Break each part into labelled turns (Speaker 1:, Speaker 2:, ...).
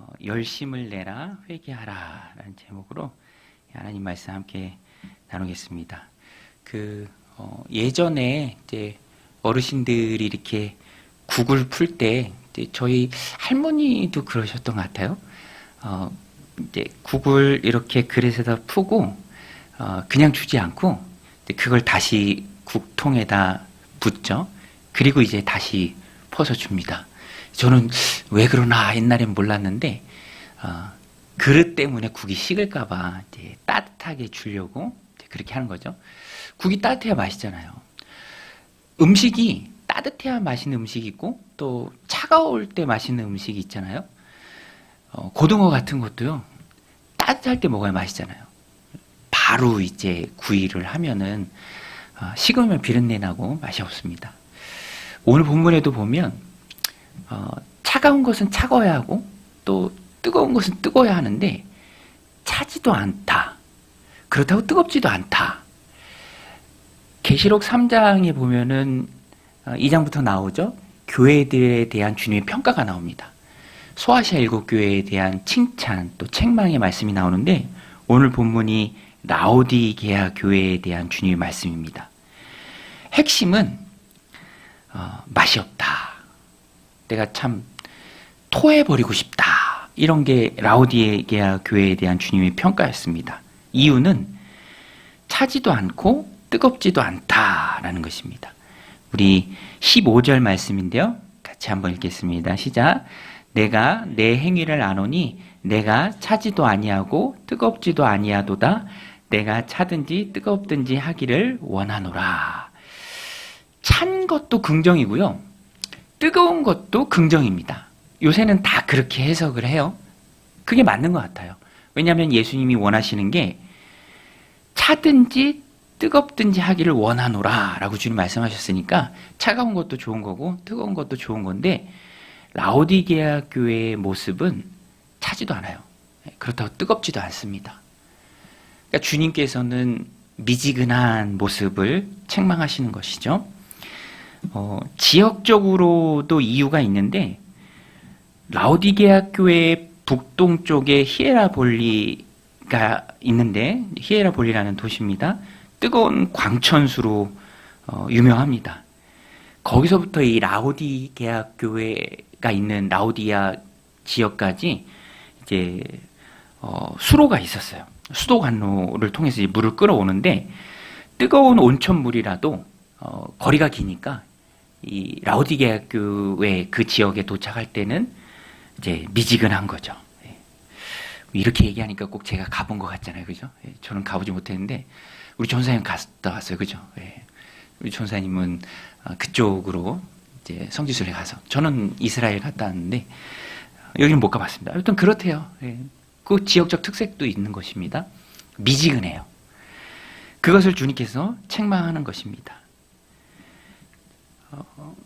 Speaker 1: 어, 열심을 내라 회개하라 라는 제목으로 하나님 말씀 함께 나누겠습니다. 그 어, 예전에 이제 어르신들이 이렇게 국을 풀 때 저희 할머니도 그러셨던 것 같아요. 어, 이제 국을 이렇게 그릇에다 푸고 어, 그냥 주지 않고 그걸 다시 국통에다 붓죠. 그리고 이제 다시 퍼서 줍니다. 저는 왜 그러나 옛날엔 몰랐는데 어, 그릇 때문에 국이 식을까봐 따뜻하게 주려고 그렇게 하는 거죠. 국이 따뜻해야 맛있잖아요. 음식이 따뜻해야 맛있는 음식이 있고 또 차가울 때 맛있는 음식이 있잖아요. 어, 고등어 같은 것도요. 따뜻할 때 먹어야 맛있잖아요. 바로 이제 구이를 하면은 어, 식으면 비린내 나고 맛이 없습니다. 오늘 본문에도 보면 어, 차가운 것은 차가워야 하고 또 뜨거운 것은 뜨거워야 하는데 차지도 않다. 그렇다고 뜨겁지도 않다. 계시록 3장에 보면은 어, 2장부터 나오죠. 교회들에 대한 주님의 평가가 나옵니다. 소아시아 일곱 교회에 대한 칭찬 또 책망의 말씀이 나오는데 오늘 본문이 라오디게아 교회에 대한 주님의 말씀입니다. 핵심은 어, 맛이 없다. 내가 참 토해버리고 싶다. 이런 게 라오디게아 교회에 대한 주님의 평가였습니다. 이유는 차지도 않고 뜨겁지도 않다라는 것입니다. 우리 15절 말씀인데요. 같이 한번 읽겠습니다. 시작. 내가 내 행위를 아노니 내가 차지도 아니하고 뜨겁지도 아니하도다. 내가 차든지 뜨겁든지 하기를 원하노라. 찬 것도 긍정이고요. 뜨거운 것도 긍정입니다. 요새는 다 그렇게 해석을 해요. 그게 맞는 것 같아요. 왜냐하면 예수님이 원하시는 게 차든지 뜨겁든지 하기를 원하노라 라고 주님 말씀하셨으니까 차가운 것도 좋은 거고 뜨거운 것도 좋은 건데 라오디게아 교회의 모습은 차지도 않아요. 그렇다고 뜨겁지도 않습니다. 그러니까 주님께서는 미지근한 모습을 책망하시는 것이죠. 어, 지역적으로도 이유가 있는데 라오디게아 교회 북동쪽에 히에라볼리가 있는데 히에라볼리라는 도시입니다. 뜨거운 광천수로 어, 유명합니다. 거기서부터 이 라오디게아 교회가 있는 라오디아 지역까지 이제 어, 수로가 있었어요. 수도 관로를 통해서 물을 끌어오는데 뜨거운 온천 물이라도 어, 거리가 기니까 이 라오디게아 교회 그 지역에 도착할 때는 이제 미지근한 거죠. 예. 이렇게 얘기하니까 꼭 제가 가본 것 같잖아요, 그죠? 예, 저는 가보지 못했는데 우리 전사님 갔다 왔어요, 그죠? 예. 우리 전사님은 어, 그쪽으로 이제 성지순례 가서 저는 이스라엘 갔다 왔는데 여기는 못 가봤습니다. 일단 그렇대요. 예. 그 지역적 특색도 있는 것입니다. 미지근해요. 그것을 주님께서 책망하는 것입니다. 어,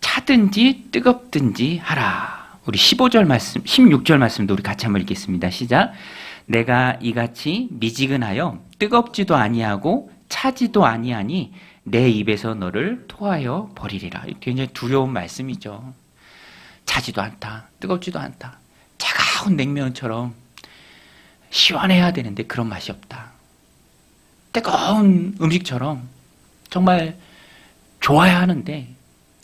Speaker 1: 차든지 뜨겁든지 하라. 우리 15절 말씀, 16절 말씀도 우리 같이 한번 읽겠습니다. 시작. 내가 이같이 미지근하여 뜨겁지도 아니하고 차지도 아니하니 내 입에서 너를 토하여 버리리라. 굉장히 두려운 말씀이죠. 차지도 않다. 뜨겁지도 않다. 차가운 냉면처럼 시원해야 되는데 그런 맛이 없다. 뜨거운 음식처럼 정말 좋아야 하는데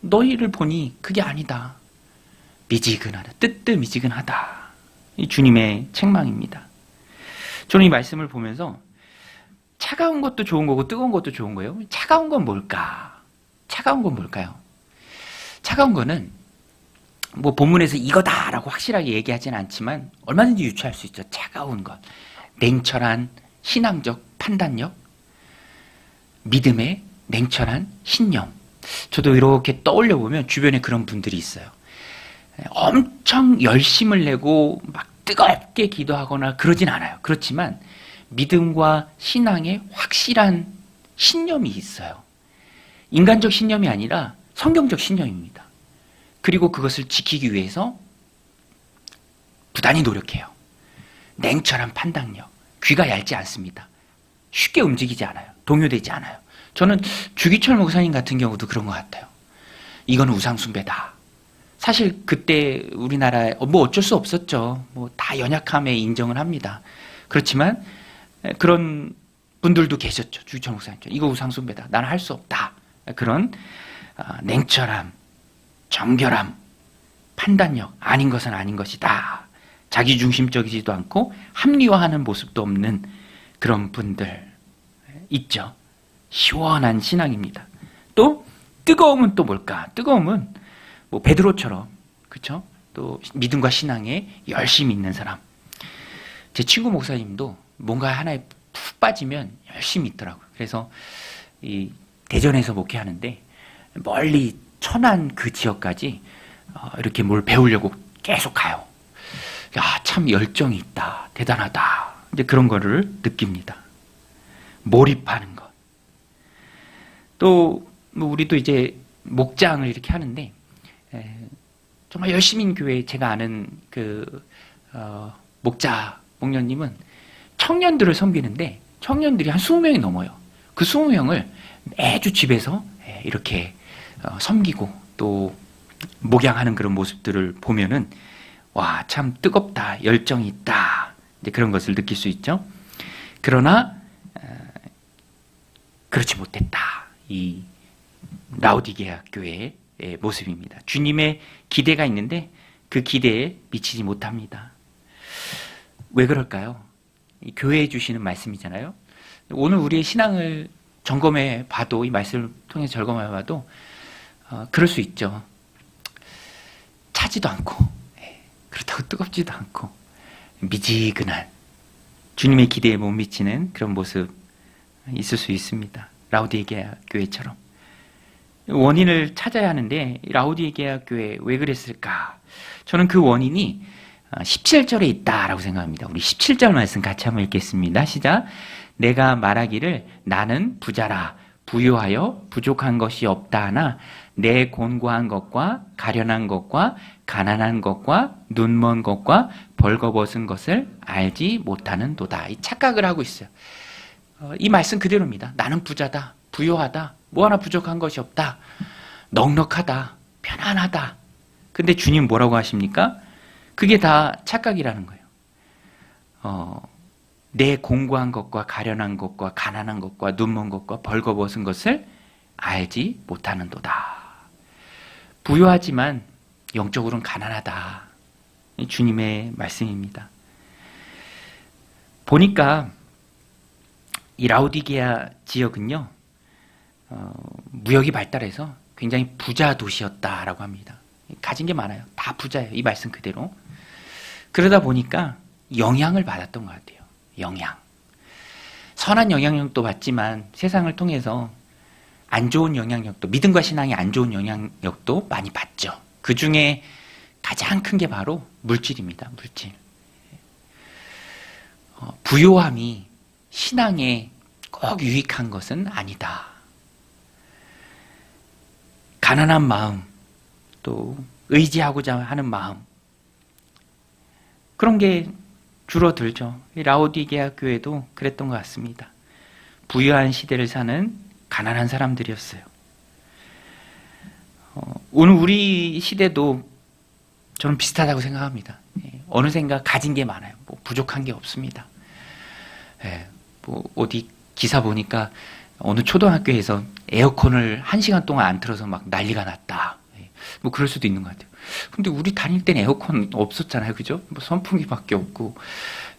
Speaker 1: 너희를 보니 그게 아니다. 미지근하다. 뜨뜻미지근하다. 이 주님의 책망입니다. 저는 이 말씀을 보면서 차가운 것도 좋은 거고 뜨거운 것도 좋은 거예요. 차가운 건 뭘까? 차가운 건 뭘까요? 차가운 거는 뭐 본문에서 이거다라고 확실하게 얘기하지는 않지만 얼마든지 유추할 수 있죠. 차가운 것. 냉철한 신앙적 판단력, 믿음의 냉철한 신념. 저도 이렇게 떠올려 보면 주변에 그런 분들이 있어요. 엄청 열심을 내고 막 뜨겁게 기도하거나 그러진 않아요. 그렇지만 믿음과 신앙에 확실한 신념이 있어요. 인간적 신념이 아니라 성경적 신념입니다. 그리고 그것을 지키기 위해서 부단히 노력해요. 냉철한 판단력. 귀가 얇지 않습니다. 쉽게 움직이지 않아요. 동요되지 않아요. 저는 주기철 목사님 같은 경우도 그런 것 같아요. 이건 우상숭배다. 사실 그때 우리나라에 뭐 어쩔 수 없었죠. 뭐 다 연약함에 인정을 합니다. 그렇지만 에, 그런 분들도 계셨죠. 주기철 목사님. 이거 우상숭배다. 나는 할 수 없다. 그런 아, 냉철함, 정결함, 판단력, 아닌 것은 아닌 것이다. 자기 중심적이지도 않고 합리화하는 모습도 없는 그런 분들 있죠. 시원한 신앙입니다. 또 뜨거움은 또 뭘까? 뜨거움은 뭐 베드로처럼 그렇죠? 또 믿음과 신앙에 열심히 있는 사람. 제 친구 목사님도 뭔가 하나에 푹 빠지면 열심히 있더라고요. 그래서 이 대전에서 목회하는데 멀리 천안 그 지역까지 어, 이렇게 뭘 배우려고 계속 가요. 야, 참 열정이 있다. 대단하다. 이제 그런 거를 느낍니다. 몰입하는 것. 또, 뭐 우리도 이제 목장을 이렇게 하는데, 에, 정말 열심인 교회 제가 아는 그, 어, 목자, 목녀님은 청년들을 섬기는데, 청년들이 한 20명이 넘어요. 그 20명을 매주 집에서 에, 이렇게 어, 섬기고 또 목양하는 그런 모습들을 보면은 와, 참 뜨겁다, 열정이 있다. 이제 그런 것을 느낄 수 있죠. 그러나 어, 그렇지 못했다. 이 라우디게아 교회의 모습입니다. 주님의 기대가 있는데 그 기대에 미치지 못합니다. 왜 그럴까요? 이 교회에 주시는 말씀이잖아요. 오늘 우리의 신앙을 점검해 봐도 이 말씀을 통해서 점검해 봐도 어, 그럴 수 있죠. 차지도 않고 예, 그렇다고 뜨겁지도 않고 미지근한 주님의 기대에 못 미치는 그런 모습 있을 수 있습니다. 라우디게아 교회처럼 원인을 찾아야 하는데 라우디게아 교회 왜 그랬을까? 저는 그 원인이 17절에 있다라고 생각합니다. 우리 17절 말씀 같이 한번 읽겠습니다. 시작. 내가 말하기를 나는 부자라 부유하여 부족한 것이 없다 하나 내 곤고한 것과 가련한 것과 가난한 것과 눈먼 것과 벌거벗은 것을 알지 못하는 도다. 이 착각을 하고 있어요. 어, 이 말씀 그대로입니다. 나는 부자다, 부유하다, 뭐 하나 부족한 것이 없다, 넉넉하다, 편안하다. 근데 주님 뭐라고 하십니까? 그게 다 착각이라는 거예요. 어, 내 공고한 것과 가련한 것과 가난한 것과 눈먼 것과 벌거벗은 것을 알지 못하는도다. 부유하지만 영적으로는 가난하다. 주님의 말씀입니다. 보니까 이 라우디게아 지역은요, 어, 무역이 발달해서 굉장히 부자 도시였다라고 합니다. 가진 게 많아요. 다 부자예요. 이 말씀 그대로. 그러다 보니까 영향을 받았던 것 같아요. 영향. 선한 영향력도 받지만 세상을 통해서 안 좋은 영향력도, 믿음과 신앙이 안 좋은 영향력도 많이 받죠. 그 중에 가장 큰 게 바로 물질입니다. 물질. 어, 부요함이 신앙에 꼭 유익한 것은 아니다. 가난한 마음, 또 의지하고자 하는 마음, 그런 게 줄어들죠. 라오디게아 교회도 그랬던 것 같습니다. 부유한 시대를 사는 가난한 사람들이었어요. 어, 오늘 우리 시대도 저는 비슷하다고 생각합니다. 예, 어느샌가 가진 게 많아요. 뭐 부족한 게 없습니다. 예, 뭐 어디 기사 보니까 어느 초등학교에서 에어컨을 한 시간 동안 안 틀어서 막 난리가 났다. 예, 뭐 그럴 수도 있는 것 같아요. 근데 우리 다닐 때는 에어컨 없었잖아요. 그죠? 뭐 선풍기밖에 없고.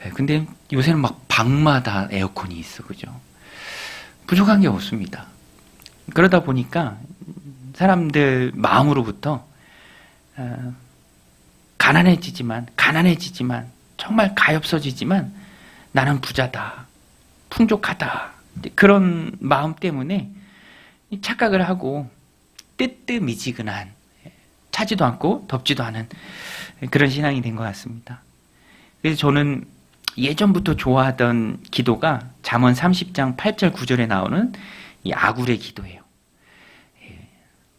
Speaker 1: 예, 근데 요새는 막 방마다 에어컨이 있어. 그죠? 부족한 게 없습니다. 그러다 보니까 사람들 마음으로부터 어, 가난해지지만 가난해지지만 정말 가엾어지지만 나는 부자다 풍족하다 그런 마음 때문에 착각을 하고 뜨뜻미지근한 차지도 않고 덥지도 않은 그런 신앙이 된 것 같습니다. 그래서 저는 예전부터 좋아하던 기도가 잠언 30장 8절 9절에 나오는 이 아굴의 기도예요. 예,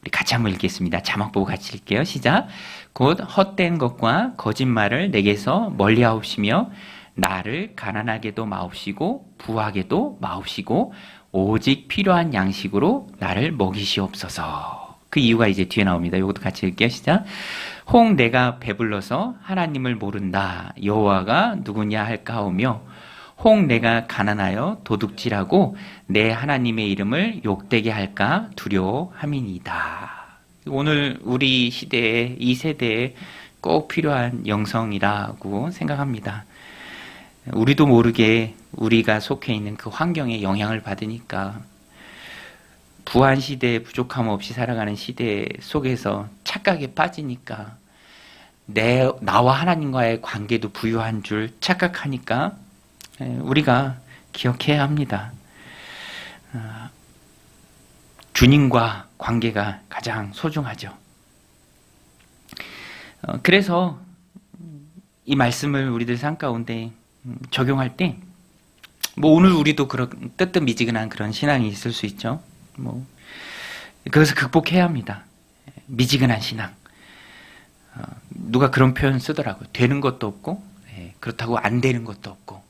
Speaker 1: 우리 같이 한번 읽겠습니다. 자막 보고 같이 읽게요. 시작. 곧 헛된 것과 거짓말을 내게서 멀리하옵시며 나를 가난하게도 마옵시고 부하게도 마옵시고 오직 필요한 양식으로 나를 먹이시옵소서. 그 이유가 이제 뒤에 나옵니다. 이것도 같이 읽게요. 시작. 혹 내가 배불러서 하나님을 모른다. 여호와가 누구냐 할까 하오며 혹 내가 가난하여 도둑질하고 내 하나님의 이름을 욕되게 할까 두려워함이니이다. 오늘 우리 시대에 이 세대에 꼭 필요한 영성이라고 생각합니다. 우리도 모르게 우리가 속해 있는 그 환경에 영향을 받으니까 부한 시대에 부족함 없이 살아가는 시대 속에서 착각에 빠지니까 내 나와 하나님과의 관계도 부유한 줄 착각하니까 에, 우리가 기억해야 합니다. 아, 주님과 관계가 가장 소중하죠. 어, 그래서 이 말씀을 우리들 삶 가운데 음, 적용할 때, 뭐 오늘 우리도 그런 뜨뜻미지근한 그런 신앙이 있을 수 있죠. 뭐 그것을 극복해야 합니다. 미지근한 신앙. 어, 누가 그런 표현 쓰더라고요. 되는 것도 없고 예, 그렇다고 안 되는 것도 없고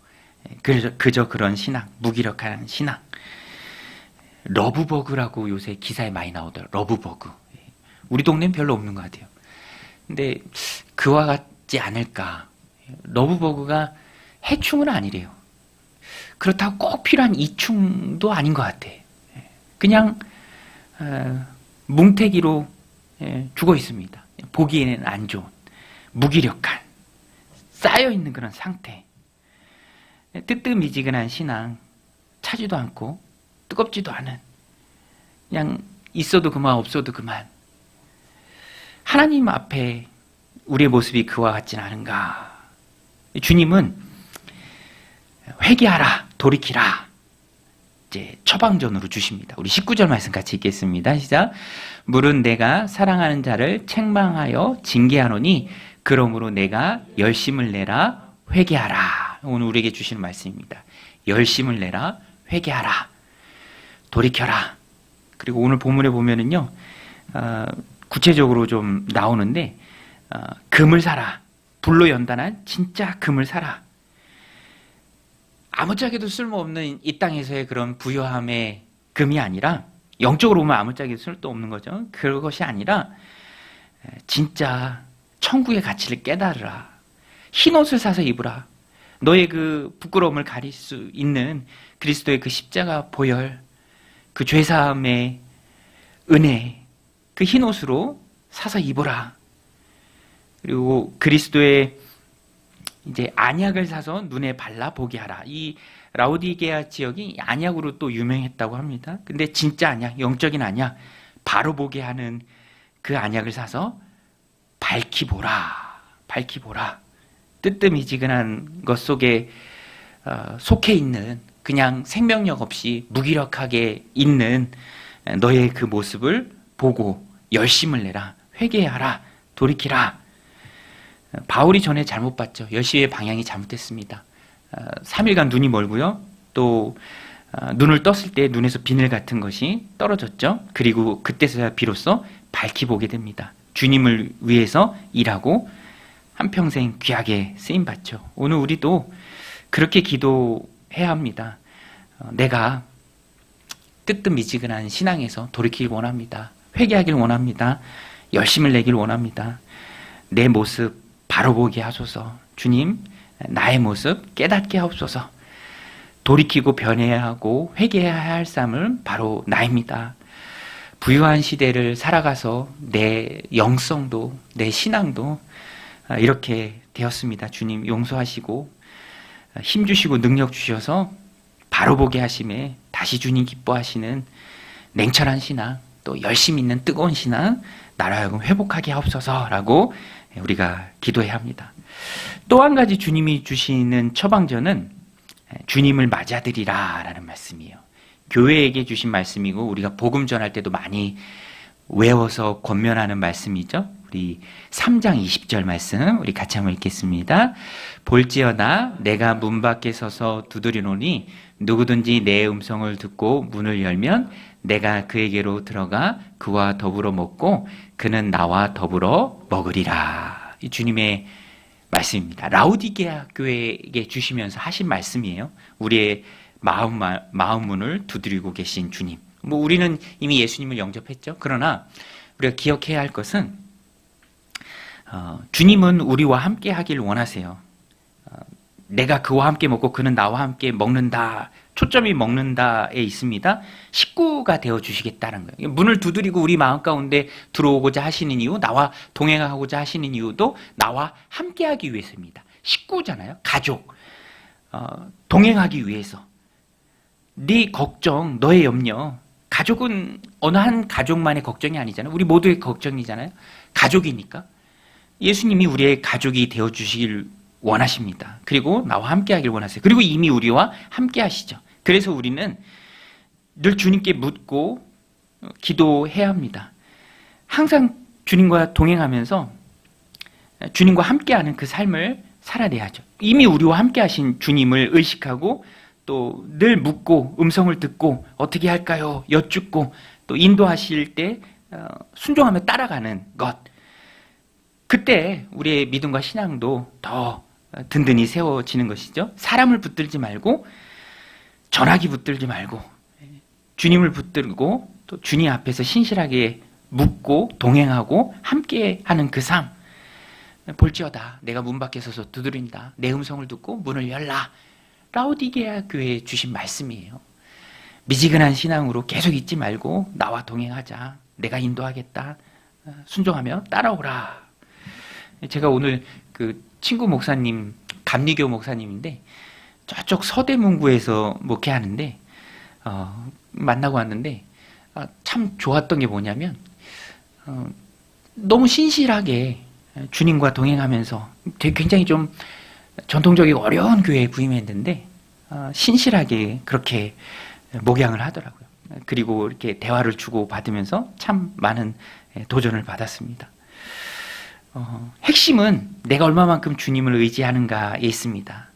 Speaker 1: 예, 그저, 그저 그런 신앙, 무기력한 신앙. 러브버그라고 요새 기사에 많이 나오더라고요. 러브버그. 예. 우리 동네는 별로 없는 것 같아요. 근데 그와 같지 않을까. 러브버그가 해충은 아니래요. 그렇다고 꼭 필요한 이충도 아닌 것 같아. 그냥 어, 뭉태기로 예, 죽어 있습니다. 보기에는 안 좋은 무기력한 쌓여 있는 그런 상태. 뜨뜻미지근한 신앙 차지도 않고 뜨겁지도 않은 그냥 있어도 그만 없어도 그만 하나님 앞에 우리의 모습이 그와 같진 않은가 주님은 회개하라 돌이키라 이제 처방전으로 주십니다. 우리 19절 말씀 같이 읽겠습니다. 시작. 물은 내가 사랑하는 자를 책망하여 징계하노니 그러므로 내가 열심을 내라 회개하라. 오늘 우리에게 주시는 말씀입니다. 열심을 내라 회개하라. 돌이켜라. 그리고 오늘 본문에 보면은요. 어, 구체적으로 좀 나오는데 어, 금을 사라. 불로 연단한 진짜 금을 사라. 아무짝에도 쓸모없는 이 땅에서의 그런 부유함의 금이 아니라 영적으로 보면 아무짝에도 쓸데없는 거죠. 그것이 아니라 진짜 천국의 가치를 깨달으라. 흰 옷을 사서 입으라. 너의 그 부끄러움을 가릴 수 있는 그리스도의 그 십자가 보혈, 그 죄사함의 은혜, 그 흰 옷으로 사서 입어라. 그리고 그리스도의 이제 안약을 사서 눈에 발라 보게 하라. 이 라우디게아 지역이 안약으로 또 유명했다고 합니다. 근데 진짜 안약, 영적인 안약, 바로 보게 하는 그 안약을 사서 밝히 보라. 밝히 보라. 뜨뜻미지근한 것 속에 어, 속해 있는 그냥 생명력 없이 무기력하게 있는 너의 그 모습을 보고 열심을 내라. 회개하라. 돌이키라. 바울이 전에 잘못 봤죠. 열심의 방향이 잘못됐습니다. 3일간 어, 눈이 멀고요. 또 어, 눈을 떴을 때 눈에서 비늘 같은 것이 떨어졌죠. 그리고 그때서야 비로소 밝히 보게 됩니다. 주님을 위해서 일하고 한평생 귀하게 쓰임 받죠. 오늘 우리도 그렇게 기도해야 합니다. 어, 내가 뜨뜻미지근한 신앙에서 돌이키길 원합니다. 회개하길 원합니다. 열심을 내길 원합니다. 내 모습 바로 보게 하소서. 주님, 나의 모습 깨닫게 하옵소서. 돌이키고 변해야 하고 회개해야 할 삶은 바로 나입니다. 부유한 시대를 살아가서 내 영성도 내 신앙도 이렇게 되었습니다. 주님 용서하시고 힘 주시고 능력 주셔서 바로 보게 하심에 다시 주님 기뻐하시는 냉철한 신앙 또 열심 있는 뜨거운 신앙 나라 하여금 회복하게 하옵소서라고 우리가 기도해야 합니다. 또 한 가지 주님이 주시는 처방전은 주님을 맞아들이라 라는 말씀이에요. 교회에게 주신 말씀이고 우리가 복음 전할 때도 많이 외워서 권면하는 말씀이죠. 우리 3장 20절 말씀 우리 같이 한번 읽겠습니다. 볼지어다 내가 문 밖에 서서 두드리노니 누구든지 내 음성을 듣고 문을 열면 내가 그에게로 들어가 그와 더불어 먹고 그는 나와 더불어 먹으리라. 이 주님의 말씀입니다. 라우디게아 교회에게 주시면서 하신 말씀이에요. 우리의 마음 마음 문을 두드리고 계신 주님. 뭐 우리는 이미 예수님을 영접했죠. 그러나 우리가 기억해야 할 것은 어, 주님은 우리와 함께 하길 원하세요. 어, 내가 그와 함께 먹고 그는 나와 함께 먹는다. 초점이 먹는다에 있습니다. 식구가 되어 주시겠다는 거예요. 문을 두드리고 우리 마음 가운데 들어오고자 하시는 이유, 나와 동행하고자 하시는 이유도 나와 함께하기 위해서입니다. 식구잖아요. 가족. 어, 동행하기 위해서. 네 걱정, 너의 염려. 가족은 어느 한 가족만의 걱정이 아니잖아요. 우리 모두의 걱정이잖아요. 가족이니까. 예수님이 우리의 가족이 되어 주시길 원하십니다. 그리고 나와 함께 하길 원하세요. 그리고 이미 우리와 함께 하시죠. 그래서 우리는 늘 주님께 묻고 어, 기도해야 합니다. 항상 주님과 동행하면서 주님과 함께하는 그 삶을 살아내야죠. 이미 우리와 함께하신 주님을 의식하고 또 늘 묻고 음성을 듣고 어떻게 할까요? 여쭙고 또 인도하실 때 어, 순종하며 따라가는 것. 그때 우리의 믿음과 신앙도 더 든든히 세워지는 것이죠. 사람을 붙들지 말고 전화기 붙들지 말고 주님을 붙들고 또 주님 앞에서 신실하게 묻고 동행하고 함께 하는 그 삶. 볼지어다. 내가 문 밖에 서서 두드린다. 내 음성을 듣고 문을 열라. 라우디게아 교회에 주신 말씀이에요. 미지근한 신앙으로 계속 있지 말고 나와 동행하자. 내가 인도하겠다. 순종하며 따라오라. 제가 오늘 그 친구 목사님 감리교 목사님인데 저쪽 서대문구에서 목회하는데 어, 만나고 왔는데 아, 참 좋았던 게 뭐냐면 어, 너무 신실하게 주님과 동행하면서 되게 굉장히 좀 전통적이고 어려운 교회에 부임했는데 어, 신실하게 그렇게 목양을 하더라고요. 그리고 이렇게 대화를 주고 받으면서 참 많은 도전을 받았습니다. 어, 핵심은 내가 얼마만큼 주님을 의지하는가에 있습니다.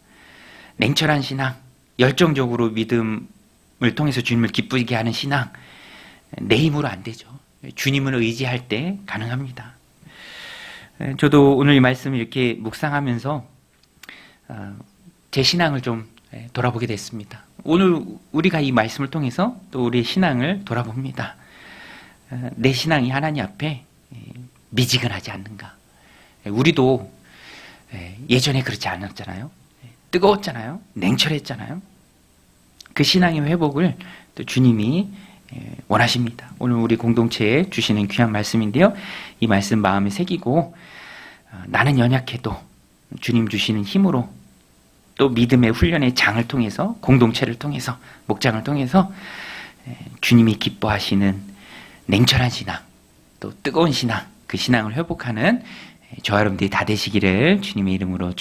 Speaker 1: 냉철한 신앙, 열정적으로 믿음을 통해서 주님을 기쁘게 하는 신앙, 내 힘으로 안 되죠. 주님을 의지할 때 가능합니다. 저도 오늘 이 말씀을 이렇게 묵상하면서 어, 제 신앙을 좀 돌아보게 됐습니다. 오늘 우리가 이 말씀을 통해서 또 우리의 신앙을 돌아봅니다. 어, 내 신앙이 하나님 앞에 미지근하지 않는가. 우리도 예전에 그렇지 않았잖아요. 뜨거웠잖아요. 냉철했잖아요. 그 신앙의 회복을 또 주님이 원하십니다. 오늘 우리 공동체에 주시는 귀한 말씀인데요. 이 말씀 마음에 새기고 어, 나는 연약해도 주님 주시는 힘으로 또 믿음의 훈련의 장을 통해서 공동체를 통해서 목장을 통해서 주님이 기뻐하시는 냉철한 신앙 또 뜨거운 신앙 그 신앙을 회복하는 저와 여러분들이 다 되시기를 주님의 이름으로 축원